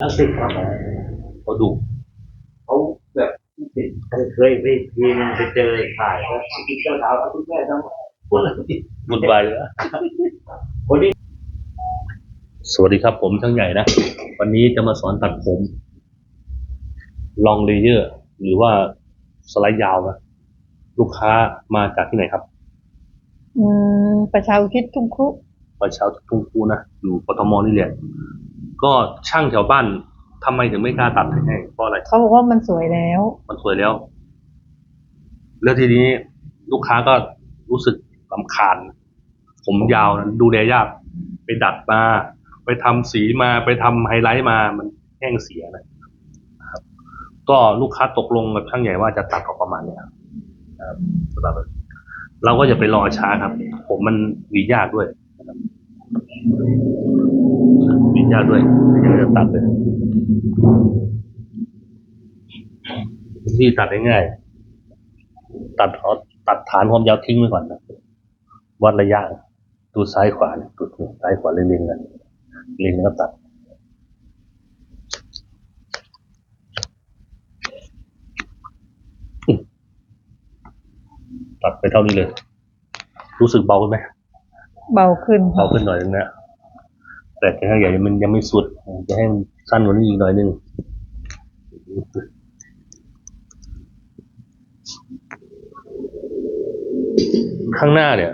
แล้วสิครับเขาดุเขาแบบติดเคยไปทีนึงไปเจอถ่ายแล้วกินเจ้าสาวเอาทุกแม่ทั้งคนละที่บุญวายเลยคนนี้สวัสดีครับผมช่างใหญ่นะ วันนี้จะมาสอนตัดผมลองเลเยอร์ หรือว่าสไลด์ยาวนะลูกค้ามาจากที่ไหนครับ อืมประชาอุทิศทุ่งครุประชาทุ่งคูนะอยู่กทมนี่แหละ ก็ช่างแถวบ้านทำไมถึงไม่กล้าตัดให้เพราะอะไร เขาบอกว่ามันสวยแล้ว มันสวยแล้ว แล้วทีนี้ลูกค้าก็รู้สึกลำคาญ ผมยาวนะดูแลยาก ไปดัดมา ไปทำสีมาไปทำไฮไลท์มา มันแห้งเสียนะครับ ก็ลูกค้าตกลงกับช่างใหญ่ว่าจะตัดออกประมาณเนี้ยครับตัดเลยเราก็อย่าไปรอช้าครับ ผมมันหวียากด้วย นะครับหวียากด้วยยังจะตัดเลยวิธีตัดง่ายๆตัดเอาตัดฐานความยาวทิ้งไว้ก่อนนะวัดระยะดูซ้ายขวาดูซ้ายขวาเล็งๆกันเล็งแล้วก็ตัดตัดไปเท่านี้เลย รู้สึกเบาขึ้นไหม เบาขึ้นเบาขึ้นหน่อยนึงนะแต่แค่ใหญ่มันยังไม่สุด จะให้มันสั้นกว่านี้อีกหน่อยนึงข้างหน้าเนี่ย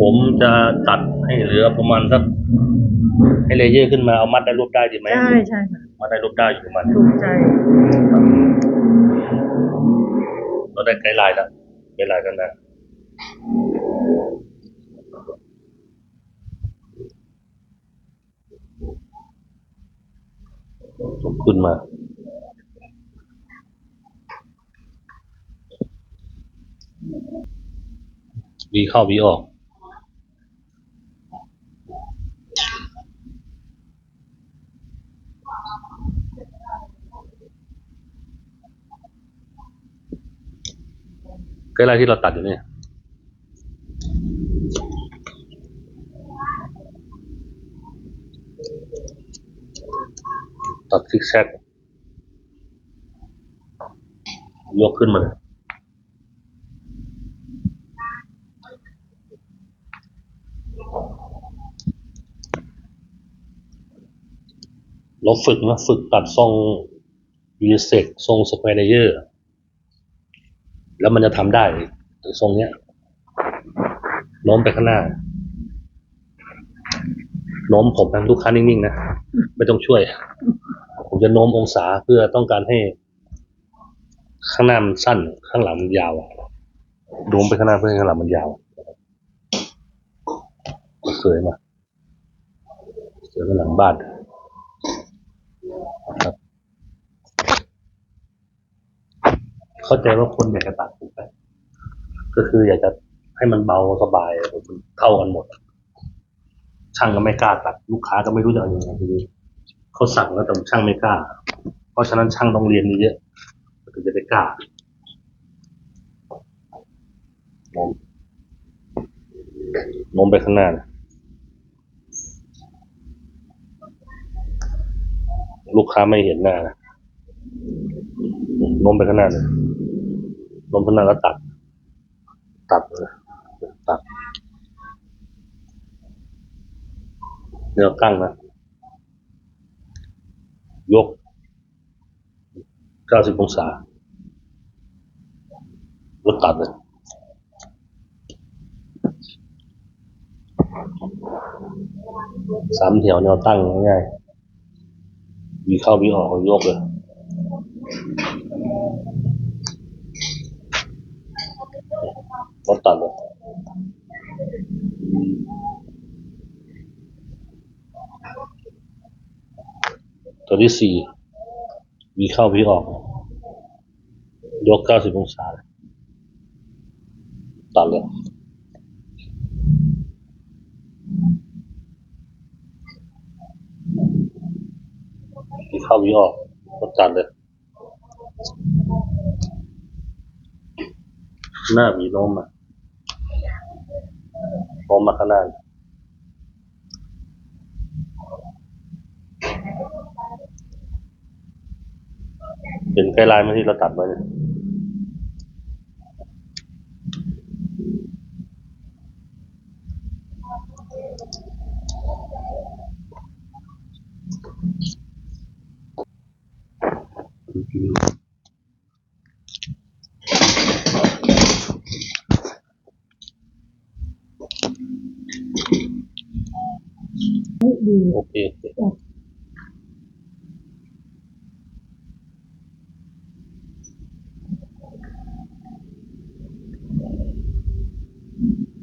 ผมจะตัดให้เหลือประมาณสักให้เลเยอร์ขึ้นมาเอามัดได้รูปได้ดีไหมใช่ใช่ค่ะมัดได้รูปได้อยู่ประมาณนี้ถูกใจเราได้ไกด์ไลน์แล้วไกด์ไลน์กันนะ ขึ้นมาวีเข้าวีออกไกด์ไลน์ที่เราตัดอยู่เนี่ย ตัดซิกแซกยกขึ้นมา เราฝึกนะฝึกตัดทรงยูเซกทรงสแควร์เยอร์ แล้วมันจะทำได้ทรงเนี้ยโน้มไปข้างหน้าโน้มผมนะลูกค้านิ่งๆนะ ไม่ต้องช่วย จะโน้มองศาเพื่อต้องการให้ ข้างหน้ามันสั้น ข้างหลังมันยาวโน้มไปข้างหน้าเพื่อให้ข้างหลังมันยาวสวยมาสวยมาหลังบ้านครับเข้าใจว่าคนอยากจะตัดถูกไหมก็คืออยากจะให้มันเบาสบายมันเท่ากันหมด ช่างก็ไม่กล้าตัด ลูกค้าก็ไม่รู้จะเอาอยังไงทีนี้ เขาสั่งแล้วแต่ช่างไม่กล้า เพราะฉะนั้นช่างต้องเรียนเยอะถึงจะได้กล้าโน้มโน้มไปข้างหน้านะลูกค้าไม่เห็นหน้านะโน้มไปข้างหน้าเลยโน้มข้างหน้าแล้วตัด ตัดเลยตัดเนื้อตั้งนะ ยก 90 องศาแล้วตัดเลยสามแถวแนวตั้งง่ายๆวีเข้าวีออกยกเลยล้วตัดเลย ตัวที่สี่วีเข้าวีออก ยกเก้าสิบองศาตัดเลยวีเข้าวีออกก็ตัดเลย หน้าวีโน้มมาโน้มมาข้างหน้ เห็นไกด์ไลน์มาที่เราตัดไว้เนี่ยโอเค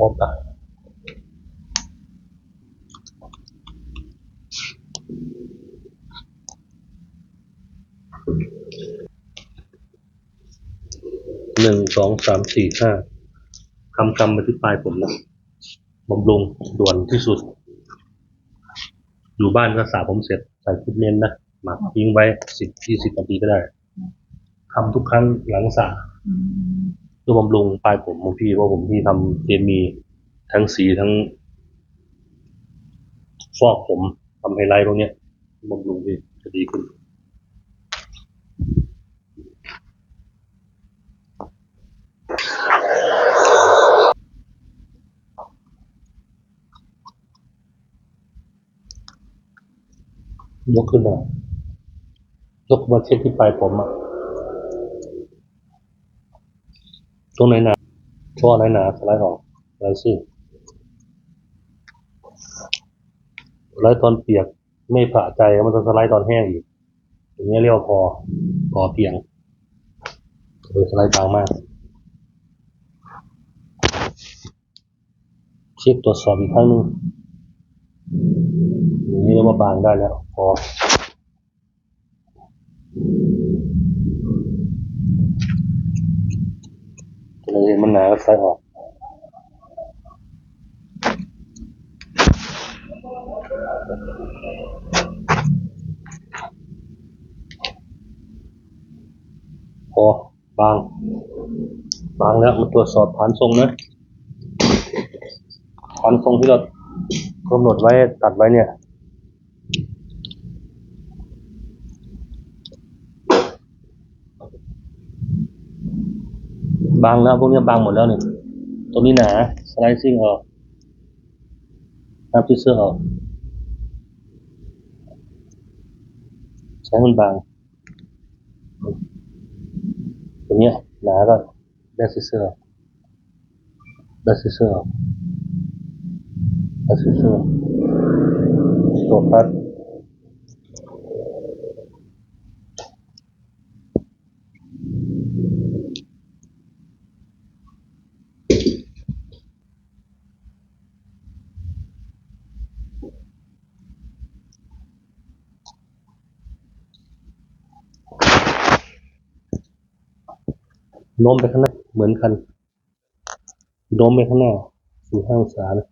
ลงมตาหนึ่งสองสามสี่ห้าคำคำมาที่ปลายผมนะบำรุงด่วนที่สุด อยู่บ้านก็สระผมเสร็จใส่ชุดเน้นนะหมักทิ้งไว้สิบยี่สิบนาทีก็ได้ทำทุกครั้งหลังสระอืม คือบำรุงปลายผมของพี่เพราะผมที่ทำเคมีทั้งสีทั้ง ฟอกผมทำไฮไลท์พวกนี้ยบำรุงพี่จะดีขึ้นยกขึ้นมายกมาเช็คที่ปลายผมอะ ตรงไหนหนาช่วไหนหนาสไลด์ออกไลด์ซิ่งสไลด์ตอนเปียกไม่ผ่าใจมันจะสไลด์ตอนแห้งอีกอย่างเงี้เรียกว่าพอพอเพียงโดยสไลด์บางมากเช็คตรวจสอบอีกครั้งหนึ่งอย่างนี้เรียกว่าบางได้แล้วพอ เลยมัน หนาก็สไลด์ออกพอบาง บางแล้วมาตรวจสอบฐานทรงนะฐานทรงที่เรากำหนดไว้ตัดไว้เนี่ย บางแล้วพวกเนี้ยบางหมดแล้วนี่ตรงนี้หนาสไลซิ่งออกนับที่เสื้อออกใช้มันบางตรงเนี้ยหนาก็ได้ซิเซอร์ได้ซิเซอร์ได้ซิเซอร์ตัวพัด โน้มไปข้างหน้าเหมือนกันโน้มไปข้างหน้าสี่ห้าองศานะ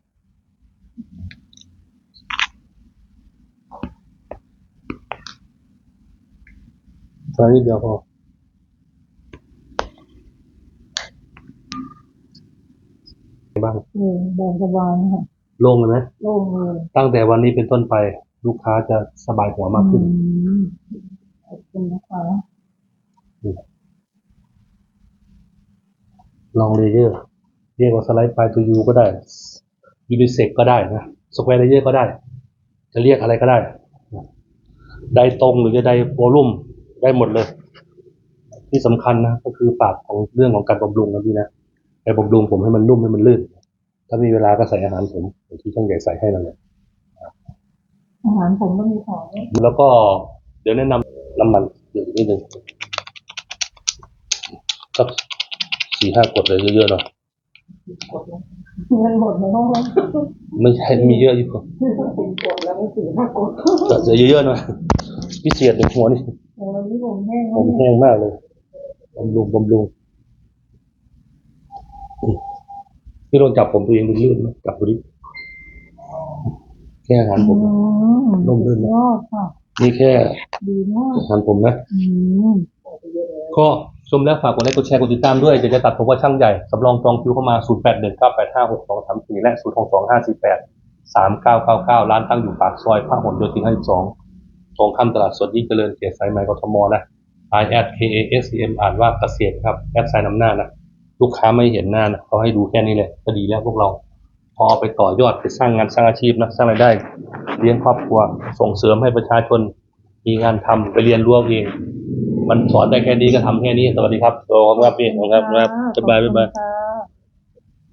ตอนนี้เดียวพอบ้างเออเบาสบายนะคะโล่งเลยไหมโล่งเลยตั้งแต่วันนี้เป็นต้นไป ลูกค้าจะสบายหัวมากขึ้นอืมขอบคุณนะคะ ลองเลเยอร์เรียกว่าสไลด์ปลายตัวยูก็ได้ยูนิเซกก็ได้นะสแควร์เลเยอร์ก็ได้ จะเรียกอะไรก็ได้ ได้ตรงหรือจะได้วอลลุ่มได้หมดเลย ที่สำคัญนะก็คือฝากของเรื่องของการบำรุงนะพี่นะไปบำรุงผมให้มันนุ่มให้มันลื่น ถ้ามีเวลาก็ใส่อาหารผมอย่างที่ช่างใหญ่ใส่ให้นั่นแหละอาหารผมก็มีของแล้วก็เดี๋ยวแนะนำน้ำมันเหลืออีกนิดนึงสัก สี่ห้ากดเลยเยอะๆหน่อยเงินหมดแล้วไม่ใช่มีเยอะอยู่สี่กดแล้วไม่สี่ห้ากดจะเยอะๆหน่อยพิเศษหนึ่งหัวนี่โอ้ยนี่ผมแห้งผมแห้งมากเลยบำรุงบำรุงอืมพี่ลองจับผมตัวเองดูลื่นไหมจับดูดิแค่อาหารผมอืมนุ่มลื่นไหมยอดค่ะนี่แค่ดีมากอาหารผมนะอืมก็ ชมแล้วฝากกดไลค์กดแชร์กดติดตามด้วยเดี๋ยวจะตัดผมว่าช่างใหญ่สำรองจองคิวเข้ามา 0 8 1 9 8 5 6 2 3 4 และ0 6 2 5 4 8 3 9 9 9 ร้านตั้งอยู่ปากซอยพระหลโยธิน52 ตรงข้ามตลาดสดยิ่งเจริญเกียรติสายไหมกทมนะ i at k a s m อ่านว่าเกษตรครับแอดไซน์นำหน้านะ ลูกค้าไม่เห็นหน้านะเขาให้ดูแค่นี้แหละก็ดีแล้วพวกเรา พอไปต่อยอดไปสร้างงานสร้างอาชีพนะสร้างรายได้ เลี้ยงครอบครัวส่งเสริมให้ประชาชนมีงานทำไปเรียนรู้เอง มันสอนได้แค่นี้ก็ทำแค่นี้ สวัสดีครับโตครับพี่ขอบคุณครับครับบ๊ายบายบ๊ายบาย ขอบคุณค่ะ